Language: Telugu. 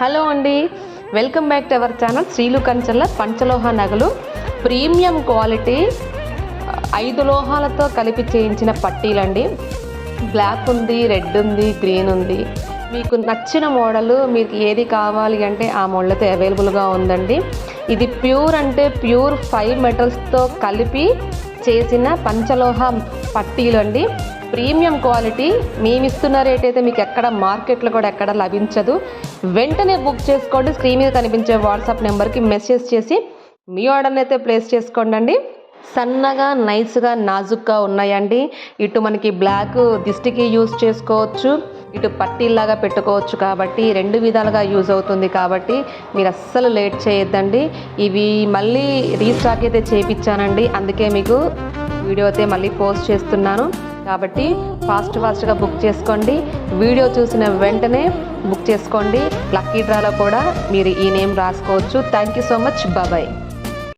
హలో అండి. Welcome back to our channel శ్రీలు కంచెల పంచలోహ నగలు. ప్రీమియం క్వాలిటీ ఐదు లోహాలతో కలిపి చేయించిన పట్టీలండి. బ్లాక్ ఉంది రెడ్ ఉంది గ్రీన్ ఉంది. మీకు నచ్చిన మోడల్ మీకు ఏది కావాలి అంటే ఆ మోడలతో అవైలబుల్గా ఉందండి. ఇది ప్యూర్ అంటే ప్యూర్ ఫైవ్ మెటల్స్తో కలిపి చేసిన పంచలోహ పట్టీలు అండి ప్రీమియం క్వాలిటీ మేము ఇస్తున్న రేట్ అయితే మీకు ఎక్కడ మార్కెట్లో కూడా ఎక్కడ లభించదు. వెంటనే బుక్ చేసుకోండి. స్క్రీన్ మీద కనిపించే వాట్సాప్ నెంబర్కి మెసేజ్ చేసి మీ ఆర్డర్ని అయితే ప్లేస్ చేసుకోండి సన్నగా నైస్గా నాజుక్గా ఉన్నాయండి. ఇటు మనకి బ్లాక్ దిష్టికి యూజ్ చేసుకోవచ్చు. ఇటు పట్టీల్లాగా పెట్టుకోవచ్చు కాబట్టి రెండు విధాలుగా యూజ్ అవుతుంది కాబట్టి మీరు అస్సలు లేట్ చేయొద్దండి. ఇవి మళ్ళీ రీస్టాక్ అయితే చేయించానండి అందుకే మీకు వీడియో అయితే మళ్ళీ పోస్ట్ చేస్తున్నాను. కాబట్టి ఫాస్ట్ ఫాస్ట్గా బుక్ చేసుకోండి. వీడియో చూసిన వెంటనే బుక్ చేసుకోండి. లక్కీ డ్రాలో కూడా మీరు ఈ నేమ్ రాసుకోవచ్చు. థ్యాంక్ యూ సో మచ్ బాబాయ్